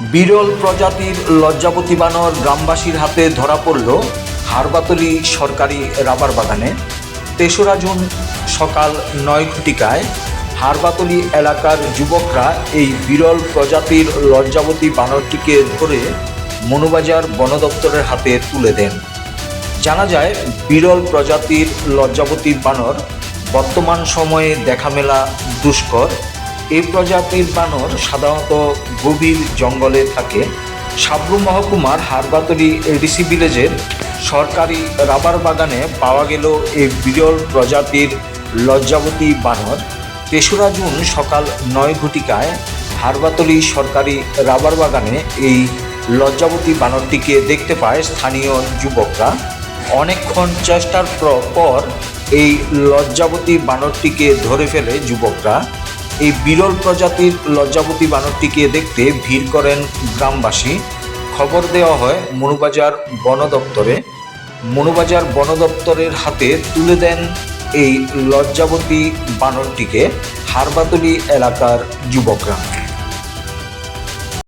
বিরল প্রজাতির লজ্জাবতী বানর গ্রামবাসীর হাতে ধরা পড়ল হারবাতলি সরকারি রাবার বাগানে। তেসরা জুন সকাল নয় ঘটিকায় হারবাতলি এলাকার যুবকরা এই বিরল প্রজাতির লজ্জাবতী বানরটিকে ধরে মনুবাজার বন দপ্তরের হাতে তুলে দেন। জানা যায়, বিরল প্রজাতির লজ্জাবতী বানর বর্তমান সময়ে দেখা মেলা দুষ্কর। এই প্রজাতির বানর সাধারণত গভীর জঙ্গলে থাকে। সাবরু মহকুমার হারবাতলি এডিসি ভিলেজের সরকারি রাবার বাগানে পাওয়া গেল এই বিরল প্রজাতির লজ্জাবতী বানর। তেসরা জুন সকাল নয় ঘটিকায় হারবাতলি সরকারি রাবার বাগানে এই লজ্জাবতী বানরটিকে দেখতে পায় স্থানীয় যুবকরা। অনেকক্ষণ চেষ্টার পর এই লজ্জাবতী বানরটিকে ধরে ফেলে যুবকরা। এই বিরল প্রজাতির লজ্জাবতী বানরটিকে দেখতে ভিড় করেন গ্রামবাসী। খবর দেওয়া হয় মনুবাজার বন দপ্তরে। মনুবাজার বন দপ্তরের হাতে তুলে দেন এই লজ্জাবতী বানরটিকে হারবাতলি এলাকার যুবকরা।